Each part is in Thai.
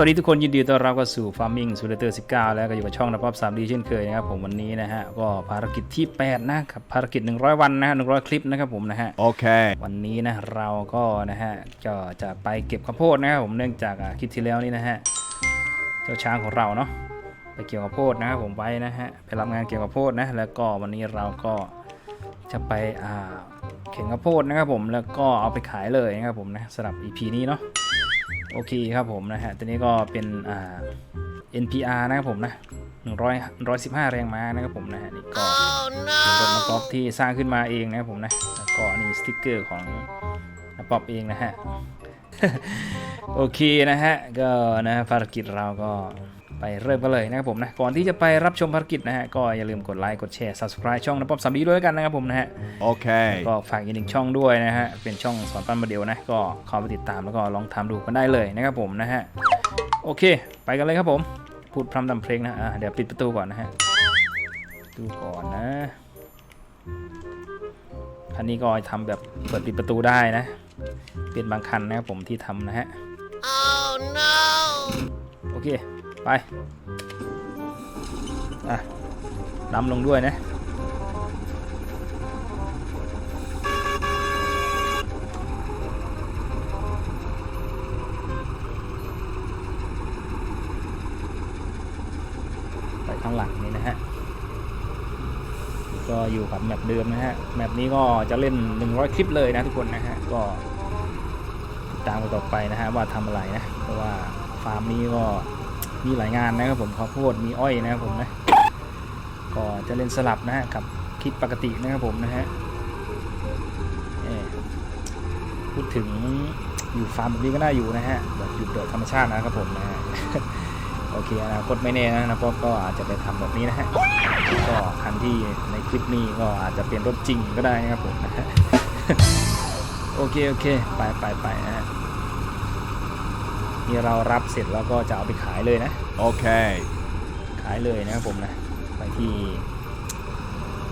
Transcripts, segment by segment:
สวัสดีทุกคนยินดีต้อนรับเข้าสู่ Farming Simulator 19 แล้วก็อยู่กับช่องนะป๊อป 3D เช่นเคยนะครับผมวันนี้นะฮะก็ภารกิจที่ 8 นะครับภารกิจ 100 วันนะฮะ100 คลิปนะครับผมนะฮะ Okay. วันนี้นะเราก็นะฮะก็จะไปเก็บข้าวโพดนะครับผมเนื่องจากอะคลิปที่แล้วนี่นะฮะเจ้าช้างของเราเนาะไปเกี่ยวข้าวโพดนะครับผมไปนะฮะไปรับงานเกี่ยวข้าวโพดนะแล้วก็วันนี้เราก็จะไปอ่าเข็นข้าวโพดนะครับผมแล้วก็เอาไปขายเลยนะครับผมนะสำหรับ EP นี้เนาะ โอเคครับผมนะฮะตัวนี้ก็เป็นอ่า NPR นะครับผมนะ100 115 แรงม้านะครับผมนะฮะนี่ก็เป็นรถนักกอล์ฟที่สร้างขึ้นมาเองนะครับผมนะแล้วก็นี่สติกเกอร์ของนักกอปเองนะฮะ โอเคนะฮะ ก็นะภารกิจเราก็ ไปเริ่มกันเลยนะครับผมนะก่อนที่จะไปรับชมภารกิจนะฮะก็อย่าลืมกดไลค์กดแชร์ subscribe ช่องนะป๊อปสามดีด้วยกันนะครับผมนะฮะ Okay. ก็ฝากอีกหนึ่งช่องด้วยนะฮะเป็นช่องสอนปั้นโมเดลนะก็เข้าไปติดตามแล้วก็ลองทำดูกันได้เลยนะครับผมนะฮะโอเค ไปกันเลยครับผมพูดพร่ำทำเพลงนะอะเดี๋ยวปิดประตูก่อนนะฮะดูก่อนนะคันนี้ก็ทำแบบเปิดปิดประตูได้นะเป็นบางคันนะครับผมที่ทำนะฮะ Oh no! โอเค ไปอะดำลงด้วยนะไปข้างหลังนี้นะฮะ ก็อยู่กับแมปเดิมนะฮะ แมปนี้ก็จะเล่น 100 คลิปเลยนะทุกคนนะฮะ ก็ติดตามกันต่อไปนะฮะว่าทำอะไรนะ เพราะว่าฟาร์มนี้ก็ มีหลายงานนะครับผมข้าวโพดมีอ้อยนะครับผมนะก็จะเล่นสลับนะฮะกับคลิปปกตินะครับผมนะฮะพูดถึงอยู่ฟาร์มแบบนี้ก็น่าอยู่นะฮะแบบอยู่แบบธรรมชาตินะครับผมนะฮะโอเคอนาคตไม่แน่นะนะป๊อปก็อาจจะไปทำแบบนี้นะฮะก็คันที่ในคลิปนี้ก็อาจจะเป็นรถจริงก็ได้นะครับผมนะฮะโอเคโอเค ไปไปไปนะฮะ นี่เรารับเสร็จแล้วก็จะเอาไปขายเลยนะ Okay. ขายเลยนะครับผมนะไปที่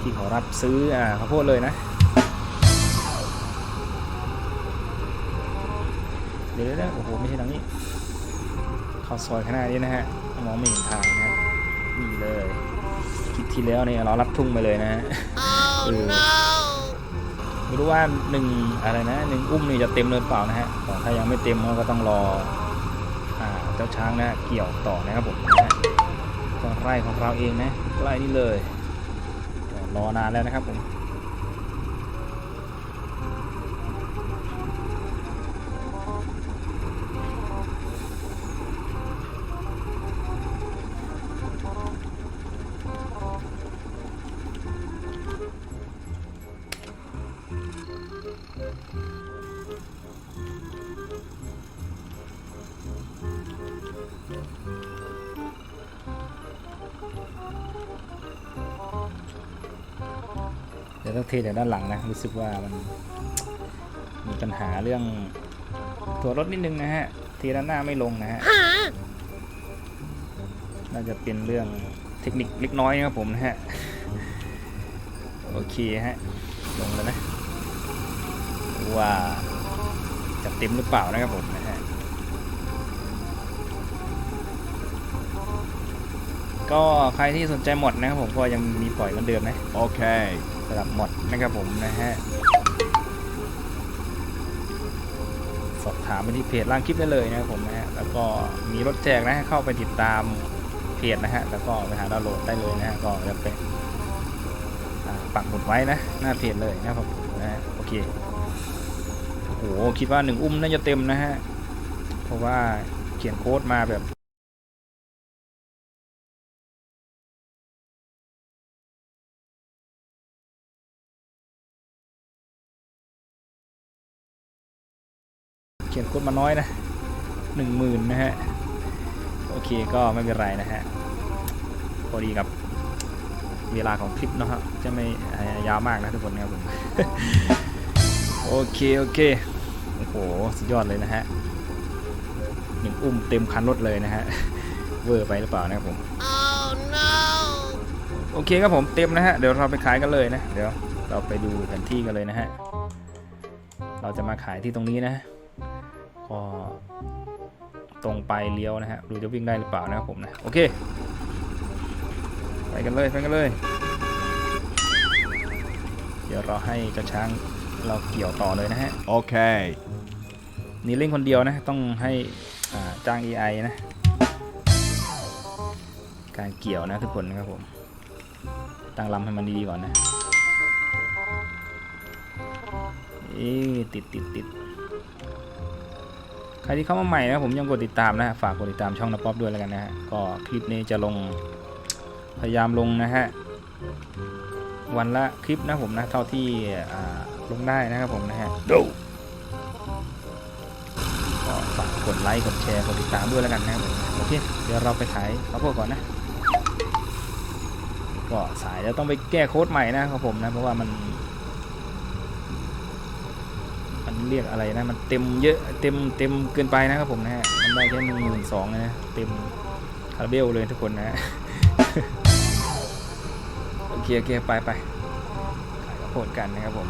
ที่เขารับซื้ออ่าข้าวโพดเลยนะเดี๋ยวนะโอ้โหไม่ใช่ทางนี้เข้าซอยข้างหน้านี้นะฮะมองไม่เห็นทางนะฮะนี่เลยคลิปที่แล้วเนี่ยเราลัดทุ่งไปเลยนะฮะ Oh Ừ. no! ไม่รู้ว่าหนึ่งอะไรนะหนึ่งอุ้มนี่จะเต็มเลยหรือเปล่านะฮะแต่ถ้ายังไม่เต็มก็ต้องรออ่า เจ้าช้างนะเกี่ยวต่อนะครับผมนะก็ไร่ของเราเองนะใกล้นี่เลยรอนานแล้วนะครับผม ดี๋ยวต้องเทจากด้านหลังนะ รู้สึกว่ามันมีปัญหาเรื่องตัวรถนิดนึงนะฮะ เทด้านหน้าไม่ลงนะฮะ น่าจะเป็นเรื่องเทคนิคเล็กน้อยนะครับผมนะฮะ โอเคฮะ ลงแล้วนะ ว่าจะเต็มหรือเปล่านะครับผมนะฮะก็ใครที่สนใจหมดนะครับผมก็ยังมีปล่อยเหมือนเดิมนะ Okay. สำ หรับหมดนะครับผมนะฮะสอบถามไปที่เพจล่างคลิปได้เลยนะครับผมนะฮะแล้วก็มีรถแจกนะฮะเข้าไปติดตามเพจนะฮะแล้วก็ไปหาดาวน์โหลดได้เลยนะฮะก็จะเป็นอ่าปักหมุดไว้นะหน้าเพจเลยนะครับนะฮะโอเคโอ้โหคิดว่าหนึ่งอุ้มน่าจะเต็มนะฮะเพราะว่าเขียนโค้ดมาแบบ ขียนโค้ดมาน้อยนะหนึ่งหมื่นนะฮะ โอเคก็ไม่เป็นไรนะฮะ พอดีกับเวลาของคลิปเนาะฮะจะไม่ยาวมากนะทุกคนครับผม โอเค โอเค โอ้โห สุดยอดเลยนะฮะหนึ่งอุ้มเต็มคันรถเลยนะฮะ เวอร์ไปหรือเปล่านะครับผม Oh no! โอเคครับผมเต็มนะฮะ เดี๋ยวเราไปขายกันเลยนะ เดี๋ยวเราไปดูแผนที่กันเลยนะฮะ เราจะมาขายที่ตรงนี้นะ ก็ตรงไปเลี้ยวนะฮะดูจะวิ่งได้หรือเปล่านะครับผมนะโอเค ไปกันเลยไปกันเลย เดี๋ยวเราให้เจ้าช้างเราเกี่ยวต่อเลยนะฮะ Okay. นี่เล่นคนเดียวนะต้องให้อ่าจ้าง AI นะ การเกี่ยวนะทุกคนนะครับผมตั้งลำให้มันดีๆก่อนนะเอ๊ะติดติดติด ใครที่เข้ามาใหม่นะผมยังกดติดตามนะฮะฝากกดติดตามช่องนป๊อปด้วยแล้วกันนะฮะก็คลิปนี้จะลงพยายามลงนะฮะวันละคลิปนะผมนะเท่าที่ลงได้นะครับผมนะฮะก็ฝากกดไลค์กดแชร์กดติดตามด้วยแล้วกันนะครับผมโอเคเดี๋ยวเราไปขายข้าวโพดก่อนนะ ก็สายแล้วต้องไปแก้โค้ดใหม่นะครับผมนะเพราะว่ามัน เรียกอะไรนะ มันเต็มเยอะเต็มเต็มเกินไปนะครับผมนะฮะมันได้แค่หนึ่งหมื่นสองนะเต็มคาราเบลเลยทุกคนนะฮะโอเคโอเคไปไปขายข้าวโพดกันนะครับผม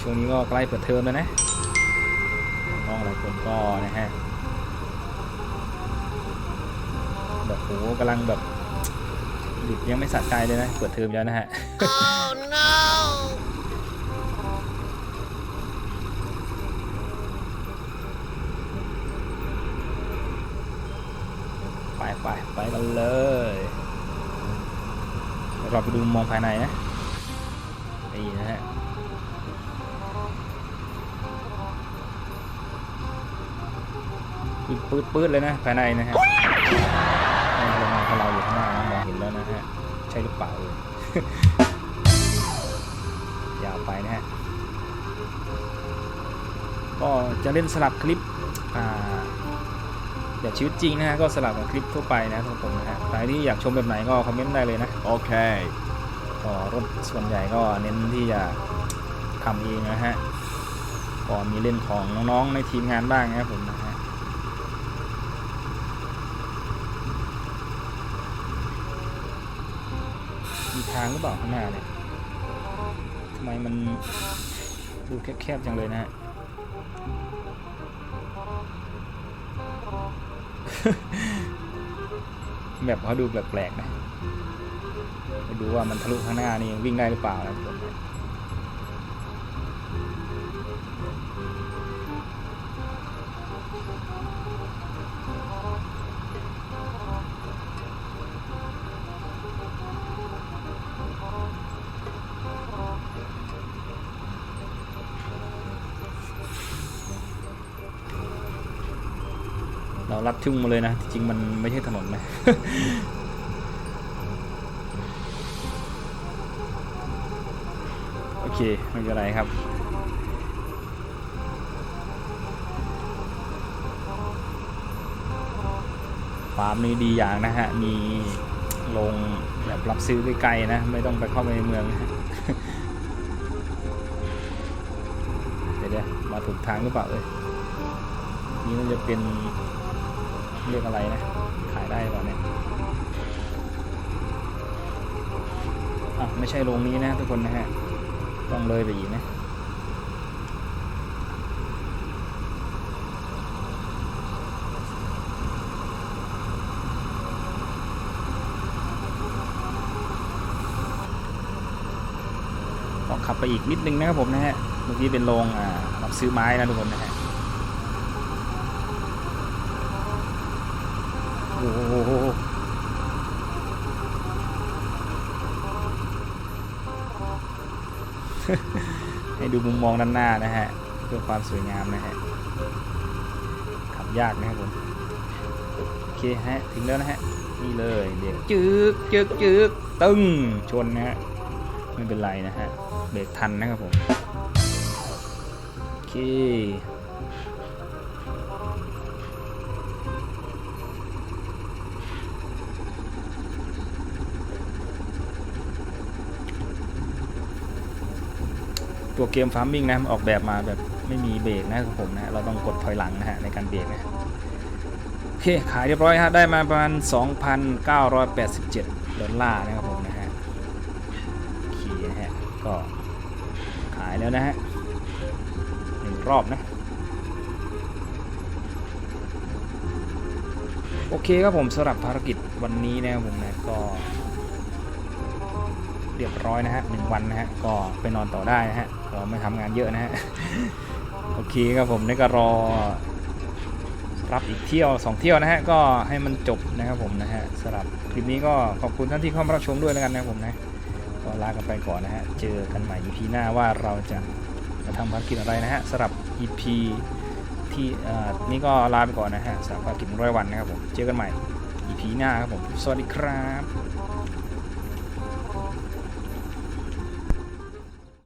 ช่วงนี้ก็ใกล้เปิดเทอมแล้วนะน้องหลายคนก็นะฮะแบบโหกำลังแบบ หยุดยังไม่สะใจเลยนะเปิดเทอมแล้วนะฮะ Oh no! ไปไปไปกันเลยเราไปดูมองภายในนะนี่นะฮะปืดปืดปืดเลยนะภายในนะฮะ ช่หรือเปล่าเอ่ยยาวไปนะฮะ ก็จะเล่นสลับคลิปอ่าแบบชีวิตจริงนะฮะ ก็สลับกับคลิปทั่วไปนะทุกคนนะฮะ ใครที่อยากชมแบบไหนก็คอมเมนต์ได้เลยนะ Okay. ก็รถส่วนใหญ่ก็เน้นที่จะทำเองนะฮะ ก็มีเล่นของน้องๆในทีมงานบ้างนะครับผมนะฮะ มีทางหรือเปล่าข้างหน้าเนี่ยทำไมมันดูแคบๆจังเลยนะฮะแบบเขาดูแปลกๆนะไปดูว่ามันทะลุข้างหน้านี่วิ่งได้หรือเปล่านะ เราลัดทุ่งมาเลยนะ จริงมันไม่ใช่ถนนนะโอเคไม่เป็นไรครับฟาร์มนี้ดีอย่างนะฮะ มีลงแบบรับซื้อใกลๆนะ ไม่ต้องไปเข้าไปในเมืองนะฮะเดี๋ยวเดี๋ยวมาถูกทางหรือเปล่าเอ้ยนี่มันจะเป็น เรียกอะไรนะ ขายได้หรอเปล่าเนี่ยอะไม่ใช่โรงนี้นะทุกคนนะฮะ ต้องเลยไปอีกนะต้องขับไปอีกนิดนึงนะครับผมนะฮะ เมื่อกี้เป็นโรงอ่ารับซื้อไม้นะทุกคนนะฮะ ให้ดูมุมมองด้านหน้านะฮะ เพื่อความสวยงามนะฮะ ขับยากนะครับผม โอเคฮะ ถึงแล้วนะฮะ นี่เลยเบรกจึกจึกจึกตึ้ง ชนนะฮะ ไม่เป็นไรนะฮะ เบรกทันนะครับผม โอเค ตัวเกมฟาร์มมิ่งนะออกแบบมาแบบไม่มีเบรกนะครับผมนะเราต้องกดถอยหลังนะฮะในการเบรกนะโอเคขายเรียบร้อยฮะได้มาประมาณ 2,987 ดอลลาร์นะครับผมนะฮะโอเคนะฮะก็ขายแล้วนะฮะหนึ่งรอบนะโอเคครับผมสำหรับภารกิจวันนี้นะครับผมนะก็เรียบร้อยนะฮะหนึ่งวันนะฮะก็ไปนอนต่อได้นะฮะ ก็ไม่ทำงานเยอะนะฮะ โอเคครับผมนี่ก็รอรับอีกเที่ยวสองเที่ยวนะฮะ ก็ให้มันจบนะครับผมนะฮะสำหรับคลิปนี้ก็ขอบคุณท่านที่เข้ามารับชมด้วยแล้วกันนะครับผมนะก็ลากันไปก่อนนะฮะ เจอกันใหม่ EP หน้าว่าเราจะมาทำภารกิจอะไรนะฮะสำหรับ EP ที่นี่ก็ลาไปก่อนนะฮะสำหรับภารกิจร้อยวันนะครับผม เจอกันใหม่ EP หน้าครับผม สวัสดีครับ